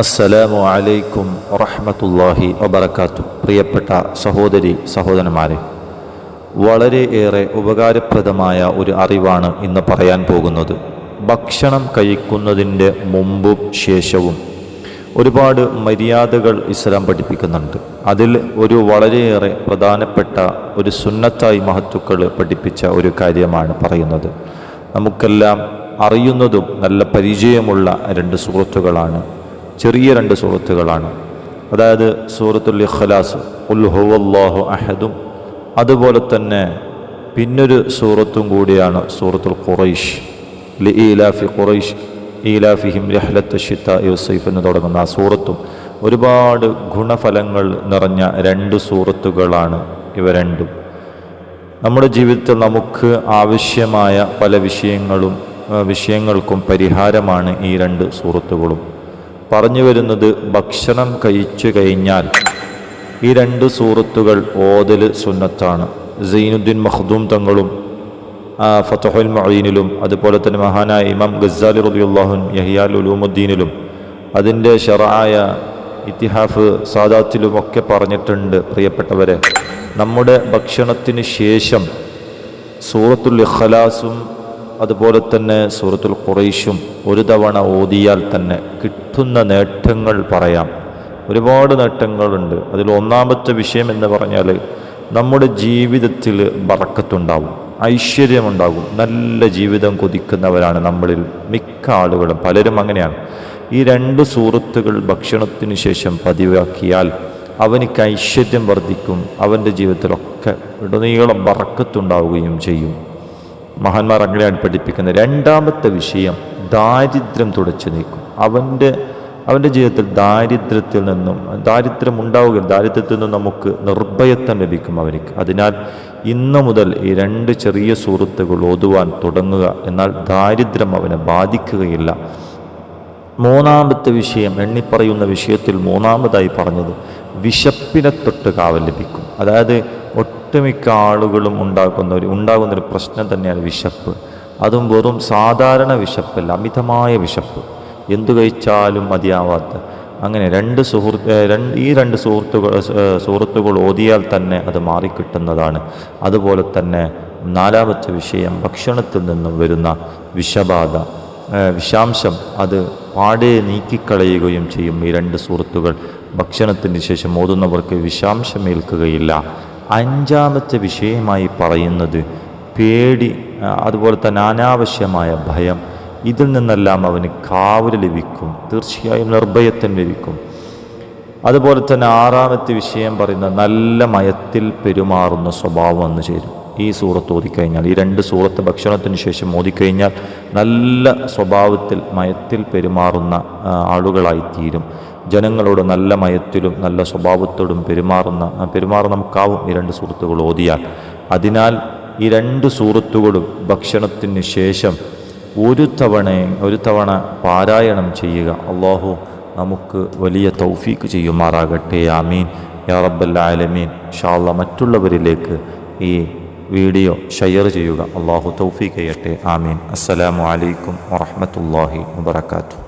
അസ്സലാമു അലൈക്കും വറഹമത്തല്ലാഹി വബർക്കാത്തു പ്രിയപ്പെട്ട സഹോദരി സഹോദരന്മാരെ വളരെ ഏറെ ഉപകാരപ്രദമായ ഒരു അറിവാണ് ഇന്ന് പറയാൻ പോകുന്നത്. ഭക്ഷണം കഴിക്കുന്നതിന്റെ മുമ്പും ശേഷവും ഒരുപാട് മര്യാദകൾ ഇസ്ലാം പഠിപ്പിക്കുന്നുണ്ട്. അതിൽ ഒരു വളരെയേറെ പ്രധാനപ്പെട്ട ഒരു സുന്നത്തായി മഹത്തുക്കൾ പഠിപ്പിച്ച ഒരു കാര്യമാണ് പറയുന്നത്. നമുക്കെല്ലാം അറിയുന്നതും നല്ല പരിചയമുള്ള രണ്ട് സുഹൃത്തുക്കളാണ് ചെറിയ രണ്ട് സുഹൃത്തുക്കളാണ്. അതായത് സൂറത്തുൽ ഇഖ്ലാസ് ഉൽ ഹുവല്ലാഹു അഹദും അതുപോലെ തന്നെ പിന്നൊരു സൂറത്തും കൂടിയാണ് സൂറത്തുൽ ഖുറൈഷ് ലി ഈലാഫി ഖുറൈഷ് ഈലാഫിഹിം ലഹ്ലത്ത് ഷിത്ത യൂസൈഫ് എന്ന് തുടങ്ങുന്ന ആ സൂറത്തും. ഒരുപാട് ഗുണഫലങ്ങൾ നിറഞ്ഞ രണ്ട് സൂറത്തുകളാണ് ഇവ രണ്ടും. നമ്മുടെ ജീവിതത്തിൽ നമുക്ക് ആവശ്യമായ പല വിഷയങ്ങളും വിഷയങ്ങൾക്കും പരിഹാരമാണ് ഈ രണ്ട് സൂറത്തുകളും. പറഞ്ഞു വരുന്നത് ഭക്ഷണം കഴിച്ചു കഴിഞ്ഞാൽ. ഈ രണ്ട് സൂറത്തുകൾ ഓതൽ സുന്നത്താണ്. സൈനുദ്ദീൻ മഹ്ദൂം തങ്ങളും ഫത്തഹുൽ മൊയ്നിലും അതുപോലെ തന്നെ മഹാനായ ഇമാം ഗസാലി റബിയുല്ലാഹുൻ യഹിയാൽ ഉലൂമുദ്ദീനിലും അതിന്റെ ഷറായ ഇത്തിഹാഫ് സാദാത്തിലുമൊക്കെ പറഞ്ഞിട്ടുണ്ട് പ്രിയപ്പെട്ടവരെ. നമ്മുടെ ഭക്ഷണത്തിന് ശേഷം സൂറത്തുൽ ഇഖലാസും അതുപോലെ തന്നെ സൂറത്തുൽ ഖുറൈഷും ഒരു തവണ ഓതിയാൽ തന്നെ കിട്ടുന്ന നേട്ടങ്ങൾ പറയാം. ഒരുപാട് നേട്ടങ്ങളുണ്ട്. അതിൽ ഒന്നാമത്തെ വിഷയം എന്ന് പറഞ്ഞാൽ നമ്മുടെ ജീവിതത്തിൽ ബറക്കത്തുണ്ടാവും. ഐശ്വര്യമുണ്ടാകും. നല്ല ജീവിതം കൊതിക്കുന്നവരാണ് നമ്മളിൽ മിക്ക ആളുകളും. പലരും അങ്ങനെയാണ്. ഈ രണ്ട് സൂറത്തുകൾ ഭക്ഷണത്തിന് ശേഷം പതിവാക്കിയാൽ അവനിക്ക് ഐശ്വര്യം വർദ്ധിക്കും. അവന്റെ ജീവിതത്തിലൊക്കെ ഇടനീളം ബറക്കത്തുണ്ടാവുകയും ചെയ്യും. മഹാന്മാർ അങ്ങനെയാണ് പഠിപ്പിക്കുന്നത് രണ്ടാമത്തെ വിഷയം ദാരിദ്ര്യം തുടച്ചു നീക്കും. അവന്റെ അവന്റെ ജീവിതത്തിൽ ദാരിദ്ര്യത്തിൽ നിന്നും ദാരിദ്ര്യം ഉണ്ടാവുക ദാരിദ്ര്യത്തിൽ നിന്നും നമുക്ക് നിർഭയത്വം ലഭിക്കും അവനിക്ക്. അതിനാൽ ഇന്ന് മുതൽ ഈ രണ്ട് ചെറിയ സുഹൃത്തുക്കൾ ഓതുവാൻ തുടങ്ങുക എന്നാൽ ദാരിദ്ര്യം അവനെ ബാധിക്കുകയില്ല. മൂന്നാമത്തെ വിഷയം എണ്ണിപ്പറയുന്ന വിഷയത്തിൽ മൂന്നാമതായി പറഞ്ഞത് വിശപ്പിനെ തൊട്ട് കാവൽ ലഭിക്കും. അതായത് ഒട്ടുമിക്ക ആളുകളും ഉണ്ടാക്കുന്ന ഒരു ഉണ്ടാകുന്ന ഒരു പ്രശ്നം തന്നെയാണ് വിശപ്പ്. അതും വെറും സാധാരണ വിശപ്പല്ല അമിതമായ വിശപ്പ്. എന്തു കഴിച്ചാലും മതിയാവാത്ത. അങ്ങനെ രണ്ട് സുഹൃത്ത് രണ്ട് ഈ രണ്ട് സുഹൃത്തുക്കൾ സുഹൃത്തുക്കൾ ഓതിയാൽ തന്നെ അത് മാറിക്കിട്ടുന്നതാണ്. അതുപോലെ തന്നെ നാലാമത്തെ വിഷയം ഭക്ഷണത്തിൽ നിന്നും വരുന്ന വിഷബാധ. വിഷാംശം അത് പാടെ നീക്കിക്കളയുകയും ചെയ്യും ഈ രണ്ട് സുഹൃത്തുക്കൾ. ഭക്ഷണത്തിന് ശേഷം ഓതുന്നവർക്ക് വിഷാംശമേൽക്കുകയില്ല അഞ്ചാമത്തെ വിഷയമായി പറയുന്നത് പേടി അതുപോലെ തന്നെ അനാവശ്യമായ ഭയം. ഇതിൽ നിന്നെല്ലാം അവന് കാവൽ ലഭിക്കും. തീർച്ചയായും നിർഭയത്വം ലഭിക്കും. അതുപോലെ തന്നെ ആറാമത്തെ വിഷയം പറയുന്ന നല്ല മയത്തിൽ പെരുമാറുന്ന സ്വഭാവം വന്നു ചേരും. ഈ സൂറത്ത് ഓതിക്കഴിഞ്ഞാൽ ഈ രണ്ട് സൂറത്ത് ഭക്ഷണത്തിന് ശേഷം ഓതിക്കഴിഞ്ഞാൽ നല്ല സ്വഭാവത്തിൽ മയത്തിൽ പെരുമാറുന്ന ആളുകളായിത്തീരും. ജനങ്ങളോട് നല്ല മയത്തിലും നല്ല സ്വഭാവത്തോടും പെരുമാറുന്ന പെരുമാറുന്ന നമുക്കാവും ഈ രണ്ട് സുഹൃത്തുക്കൾ ഓതിയാൽ. അതിനാൽ ഈ രണ്ട് സുഹൃത്തുക്കളും ഭക്ഷണത്തിന് ശേഷം ഒരു തവണ ഒരു തവണ പാരായണം ചെയ്യുക. അള്ളാഹു നമുക്ക് വലിയ തൗഫീക്ക് ചെയ്യുമാറാകട്ടെ. ആമീൻ. യാ റബ്ബല്ലാലമീൻ ഷാള്ള മറ്റുള്ളവരിലേക്ക് ഈ വീഡിയോ ഷെയർ ചെയ്യുക. അള്ളാഹു തൗഫീക്ക് ചെയ്യട്ടെ. ആമീൻ. അസ്സലാമു അലൈക്കും വറഹമത്തല്ലാഹി വബർക്കാത്തു